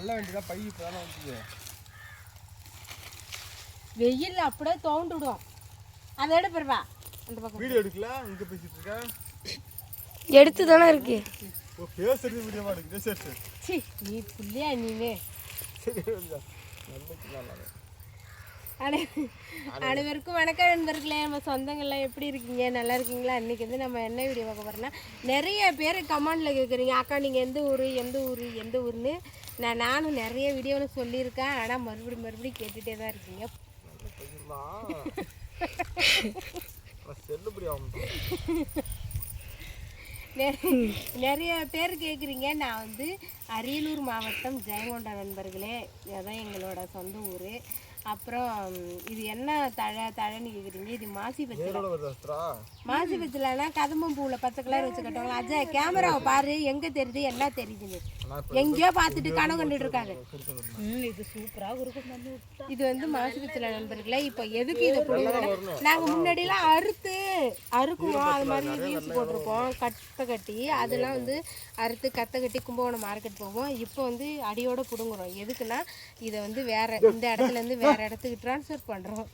அல்ல வேண்டியதா பை இப்பதானே வந்துது? வெயில் அப்படியே தோண்டுடும் அதை எடு பெருவா அந்த பக்கம். வீடியோ எடுக்கல? இங்க பேசிட்டு இருக்க? எடுத்து தானே இருக்கு. ஓ பேசுறது வீடியோவா எடுக்குது? சரி சரி. நீ புள்ளியா நீனு? சரி அனை அனைவருக்கும் வணக்கம் நண்பர்களே. நம்ம சொந்தங்கள்லாம் எப்படி இருக்கீங்க? நல்லா இருக்கீங்களா? இன்றைக்கி வந்து நம்ம என்ன வீடியோ பார்க்க போகிறோம்னா நிறைய பேர் கமெண்டில் கேட்குறீங்க அக்கா நீங்கள் எந்த ஊர்? எந்த ஊர்? எந்த ஊர்னு நான் நானும் நிறைய வீடியோவில் சொல்லியிருக்கேன். ஆனால் மறுபடியும் மறுபடியும் கேட்டுகிட்டே தான் இருக்கீங்க. நிறைய பேர் கேட்குறீங்க நான் வந்து அரியலூர் மாவட்டம் ஜெயங்கொண்ட நண்பர்களே. அதான் எங்களோட சொந்த ஊர். அப்புறம் இது என்ன தழை தழைன்னு கேட்குறீங்க இது மாசி அஸ்த்ரா? மாசி பச்சைலனா கதம்பம் பூவில் பச்சை கலர் வச்சு கட்டுவாங்க அஜய் கேமராவை பாரு எங்கே தெரியுது என்ன தெரியுதுன்னு. எங்கேயோ பார்த்துட்டு கனவு கண்டுட்டு இருக்காங்க இது சூப்பராக இருக்கும் இது வந்து மாசி பச்சை நண்பர்களே இப்போ எதுக்கு இதை பிடிக்கிறோம் நாங்கள் முன்னாடிலாம் அறுத்து அறுக்குவோம். அது மாதிரி ரீல்ஸ் போட்டிருப்போம். கத்தை கட்டி அதெல்லாம் வந்து அறுத்து கத்தை கட்டி கும்பகோணம் மார்க்கெட் போவோம். இப்போ வந்து அடியோட பிடுங்குறோம். எதுக்குன்னா இதை வந்து வேற இந்த இடத்துல இருந்து வேற இடத்துக்கு ட்ரான்ஸ்ஃபர் பண்ணுறோம்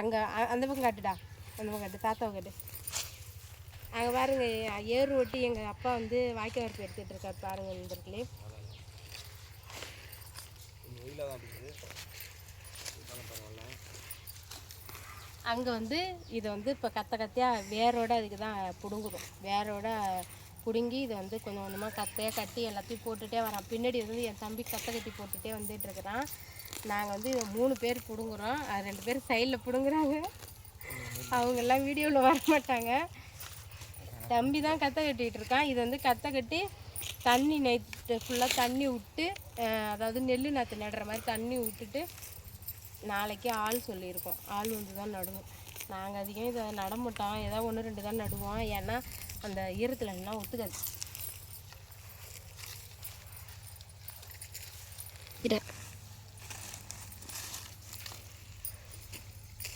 அங்கே அந்த பக்கம் காட்டுடா. அந்த பக்கம் காட்டு தாத்தாவை காட்டு. அங்கே பாருங்கள் ஏறு ஓட்டி எங்கள் அப்பா வந்து வாய்க்கால் வரப்பு எடுத்துகிட்டு இருக்கார் பாருங்கள் நண்பர்களே. அங்கே வந்து இதை வந்து இப்போ கத்த கத்தையாக வேரோட அதுக்கு தான் பிடுங்குறோம். வேரோட பிடுங்கி இதை வந்து கொஞ்சம் கொஞ்சமாக கத்தையாக கட்டி எல்லாத்தையும் போட்டுகிட்டே வரான். பின்னாடி வந்து என் தம்பி கத்தை கட்டி போட்டுகிட்டே வந்துட்டு இருக்கிறான். நாங்கள் வந்து இதை மூணு பேர் பிடுங்குறோம். அது ரெண்டு பேர் சைடில் பிடுங்குறாங்க. அவங்கெல்லாம் வீடியோவில் வர மாட்டாங்க தம்பி தான் கத்தை கட்டிகிட்டு இருக்கான். இது வந்து கத்தை கட்டி தண்ணி நைட்டு ஃபுல்லாக தண்ணி விட்டு அதாவது நெல் நாற்று நடுற மாதிரி தண்ணி விட்டுட்டு நாளைக்கு ஆள் சொல்லியிருக்கோம். ஆள் வந்து தான் நடுவோம் நாங்கள் அதிகம் இதை நட மாட்டோம். ஏதாவது ஒன்று ரெண்டு தான் நடுவோம். ஏன்னா அந்த ஈரத்தில் எல்லாம் ஒத்துக்காது.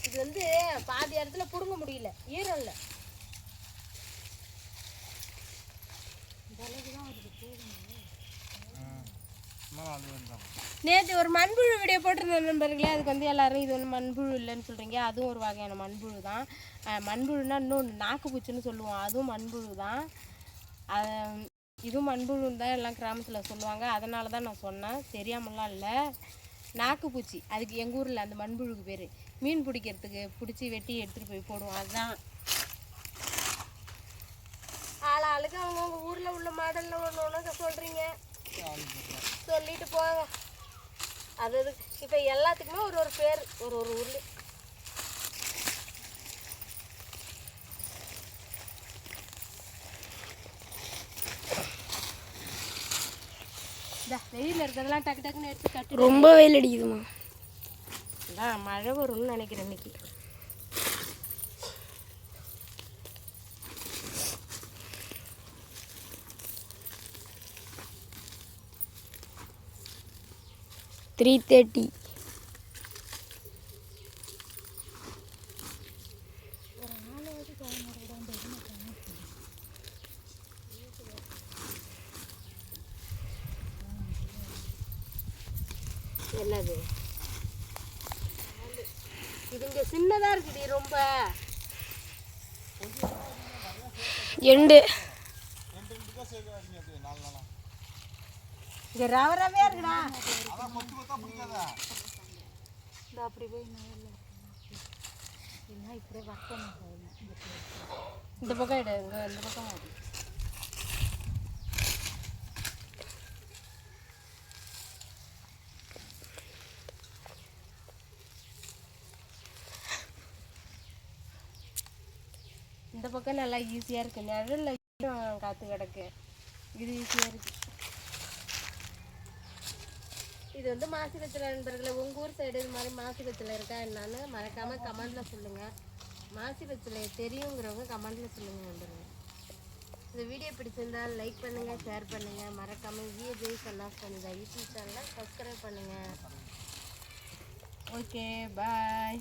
இது வந்து பாதி இடத்துல பிடுங்க முடியல. ஈரம் இல்லை. நேற்று ஒரு மண்புழு வீடியோ போட்டிருந்த நண்பர்களே. அதுக்கு வந்து எல்லாரும் இது வந்து மண்புழு இல்லைன்னு சொல்கிறீங்க அதுவும் ஒரு வகையான மண்புழு தான். மண்புழுனா இன்னொன்று நாக்குப்பூச்சின்னு சொல்லுவோம். அதுவும் மண்புழு தான். இதுவும் மண்புழுன்னு தான் எல்லாம் கிராமத்தில் சொல்லுவாங்க. அதனால தான் நான் சொன்னேன். தெரியாமலாம் இல்லை. நாக்குப்பூச்சி அதுக்கு எங்கள் ஊரில் அந்த மண்புழுக்கு பேர். மீன் பிடிக்கிறதுக்கு பிடிச்சி வெட்டி எடுத்துகிட்டு போய் போடுவோம். அதுதான். ஆள் ஆளுக்கு அவங்கவுங்க ஊரில் உள்ள மாடலில் ஒன்று ஒன்று சொல்கிறீங்க சொல்லிட்டு போங்க அது அது இப்போ எல்லாத்துக்குமே ஒரு ஒரு பேர் ஒரு ஒரு ஊரில். வெயில் இருக்கிறதெல்லாம் டக்கு டக்குன்னு எடுத்து கட்டு ரொம்ப வெயில் அடிக்குதுமா அதான் மழை வரும்னு நினைக்கிறேன் இன்னைக்கு. த்ரீ தேர்ட்டி என்னது? இது இங்க சின்னதா இருக்குடி ரொம்ப. எண்டு. இங்க ரவ ரவையா இருக்குடா. இந்த அப்படி போய் நேரில் இல்லை இப்படியே வர்க்கம் இந்த பக்கம் எடு இங்க இந்த பக்கம். இந்த பக்கம் நல்லா ஈஸியாக இருக்கு. நிழல்ல காற்று கிடக்கு. இது ஈஸியாக இருக்கு. இது வந்து மாசிகத்தில் நண்பர்களை உங்கள் ஊர் சைடு இது மாதிரி மாசிகத்தில் இருக்கா என்னன்னு மறக்காமல் கமெண்டில் சொல்லுங்கள் மாசிகத்தில் தெரியுங்கிறவங்க கமெண்டில் சொல்லுங்கள் நண்பர்கள். இந்த வீடியோ பிடிச்சிருந்தா லைக் பண்ணுங்கள் ஷேர் பண்ணுங்கள் மறக்காமல் விஏஜெய் சன்னாஸ் பண்ணுங்கள் யூடியூப் சேனலை சப்ஸ்கிரைப் பண்ணுங்கள் ஓகே பாய்